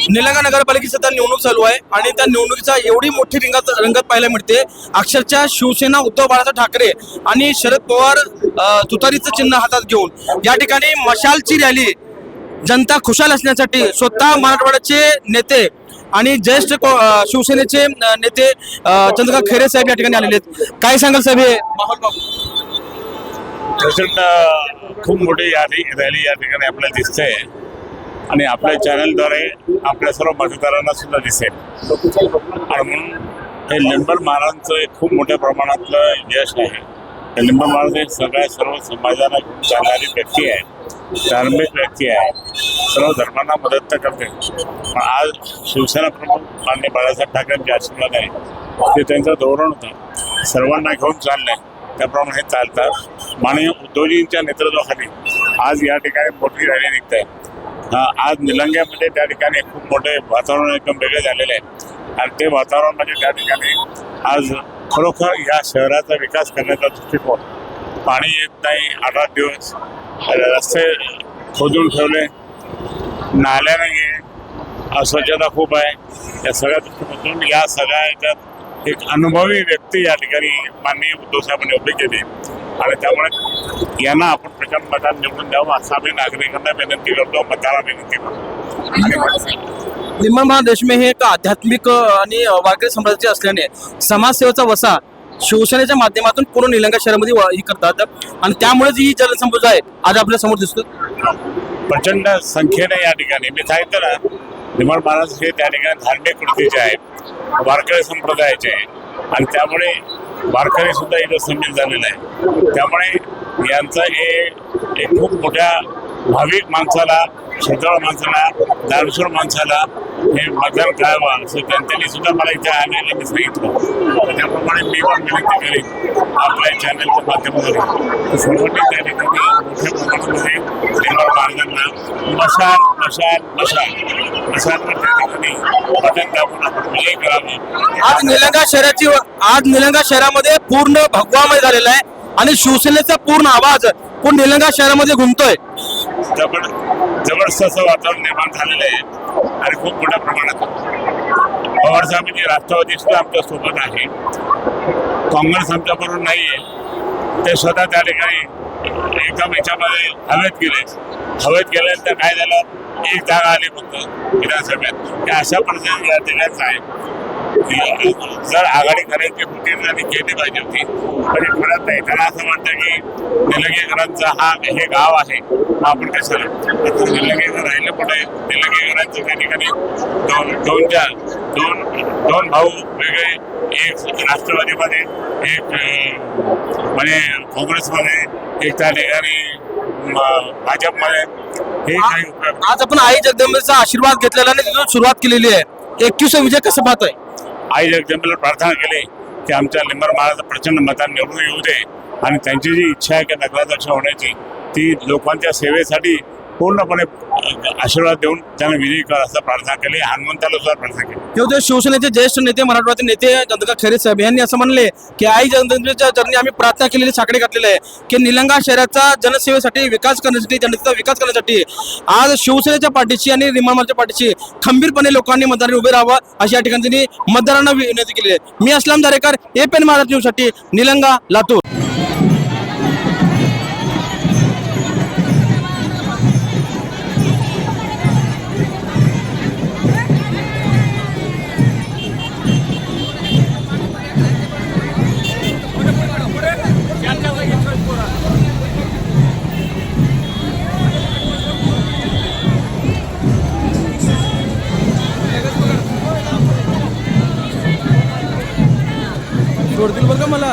निलंगा नगरपालिकेसुद्धा निवडणूक चालू आहे आणि त्या निवडणुकीचा एवढी मोठी रिंगत रंगत पाहायला मिळते. अक्षरशः शिवसेना उद्धव बाळासाहेब ठाकरे आणि शरद पवार तुतारीचं चिन्ह हातात घेऊन या ठिकाणी मशालची रॅली जनता खुशाल असण्यासाठी स्वतः मराठवाड्याचे नेते आणि ज्येष्ठ शिवसेनेचे नेते चंद्रकांत खैरे साहेब या ठिकाणी आलेले आहेत. काय सांगाल साहेब हे प्रचंड खूप मोठी रॅली या ठिकाणी आपल्याला दिसते. आणि आपल्या चॅनलद्वारे आपल्या सर्व मतदारांना सुद्धा दिसेल. आणि म्हणून हे लिंबर महाराजांचं एक खूप मोठ्या प्रमाणातलं यश आहे. लिंबर महाराज हे सगळ्या सर्व समाजाला घेऊन चालणारी व्यक्ती आहे. धार्मिक व्यक्ती आहे. सर्व धर्मांना मदत तर करते. पण आज शिवसेना प्रमुख मान्य बाळासाहेब ठाकरेंचे आशीर्वाद आहे ते त्यांचं धोरण होतं. सर्वांना घेऊन चाललंय. त्याप्रमाणे हे चालतात. माननीय उद्धवजींच्या नेतृत्वाखाली आज या ठिकाणी मोठी रॅली निघत. आहे आज निलंग्यामध्ये त्या ठिकाणी खूप मोठे वातावरण एकदम वेगळे झालेले आहे. आणि ते वातावरण म्हणजे त्या ठिकाणी आज खरोखर या शहराचा विकास करण्याचा दृष्टिकोन. पाणी येत नाही आठ आठ दिवस रस्ते खोदून ठेवले नाल्या नाही आहे अस्वच्छता खूप आहे. या सगळ्या दृष्टिकोनातून या सगळ्या याच्यात एक अनुभवी व्यक्ती या ठिकाणी माननीय उद्धव साहेबांनी उभी केली. आणि त्यामुळे यांना आपण प्रचंड मतान निवडून द्यावं असं आम्ही नागरिकांना विनंती करतो मतदारांना विनंती करतो. महाराज देशमे हे एक आध्यात्मिक आणि वारकरी संप्रदायाचे असल्याने समाजसेवेचा वसा शिवसेनेच्या माध्यमातून पूर्ण निलंगा शहरामध्ये व- हे करतात. आणि त्यामुळेच ही जनसंपर्क आहे आज आपल्यासमोर दिसतो प्रचंड संख्येने या ठिकाणी मी सांगितलं ना निमळ महाराज हे त्या ठिकाणी धार्मिक वृत्तीचे आहेत वारकरी संप्रदायाचे. आणि त्यामुळे वारकरी सुद्धा इथं सामील झालेला आहे त्यामुळे यांचं हे एक खूप मोठ्या भाविक माणसाला शेतळ माणसाला दानशूर माणसाला हे मतदान करावं असं त्यांनी सुद्धा मला इथे आणायला सांगितलं. त्याप्रमाणे मी पण विनंती करेन आपल्या चॅनलच्या माध्यमातून. सर्वांनी त्या ठिकाणी मोठ्या प्रमाणामध्ये निर्मळ महाराजांना मशाल मशाल मशाल. आज निलंगा शहराची आज निलंगा शहरामध्ये पूर्ण भगवामय झालेला आहे आणि शिवसेनेचा पूर्ण आवाज पूर्ण निलंगा शहरामध्ये घुमतोय. जबरदस्त असं वातावरण निर्माण झालेलं आहे आणि खूप मोठ्या प्रमाणात पवार साहेबांची म्हणजे राष्ट्रवादी सुद्धा आमच्यासोबत आहे. काँग्रेस आमच्याबरोबर नाही आहे ते स्वतः त्या ठिकाणी एकदम याच्यामध्ये हवेत गेले. हवेत गेल्यानंतर काय झालं? एक जागा आली फक्त विधानसभेत. हे अशा परिस्थिती या आहे. जर आघाडी करायची होती केली पाहिजे होती. पण हे करत नाही त्यांना असं म्हणतं की निलंगेकरांचा हा हे गाव आहे. आपण कशाला? आता निलंगेकर राहिलं पुढे निलंगेकरांचं त्या ठिकाणी दोन दोन चार दोन दोन भाऊ वेगळे एक राष्ट्रवादीमध्ये एक म्हणजे काँग्रेसमध्ये एक त्या ठिकाणी भाजपमध्ये हे काही उपयोग आज आपण आई जगदंबेचा आशीर्वाद घेतलेला आणि तिथून सुरुवात केलेली आहे. एकवीस विजय कसं पाहतोय? आई जगदंबेला प्रार्थना केली की आमच्या लिंबर महाराज प्रचंड मतांनी निवडून येऊ दे. आणि त्यांची जी इच्छा आहे की नगराध्यक्ष होण्याची ती लोकांच्या सेवेसाठी पूर्णपणे आशीर्वाद देऊन त्यांना विजयी कर असं प्रार्थना केली. हनुमंताला सुद्धा प्रार्थना केली. हे होते शिवसेनेचे ज्येष्ठ नेते मराठवाड्याचे नेते चंद्रकांत खैरे साहेब यांनी असं म्हणले की आई जनतेच्या चरणी आम्ही प्रार्थना केलेली साकडे घातलेली आहे की निलंगा शहराचा जनसेवेसाठी विकास करण्यासाठी जनतेचा विकास करण्यासाठी आज शिवसेनेच्या पाठीशी आणि रिमामाच्या पाठीशी खंबीरपणे लोकांनी मतदारांनी उभे राहावं अशी या ठिकाणी त्यांनी मतदारांना विनंती केली आहे. मी असलाम दारेकर ए पेन महाराज न्यूजसाठी निलंगा लातूर. मला.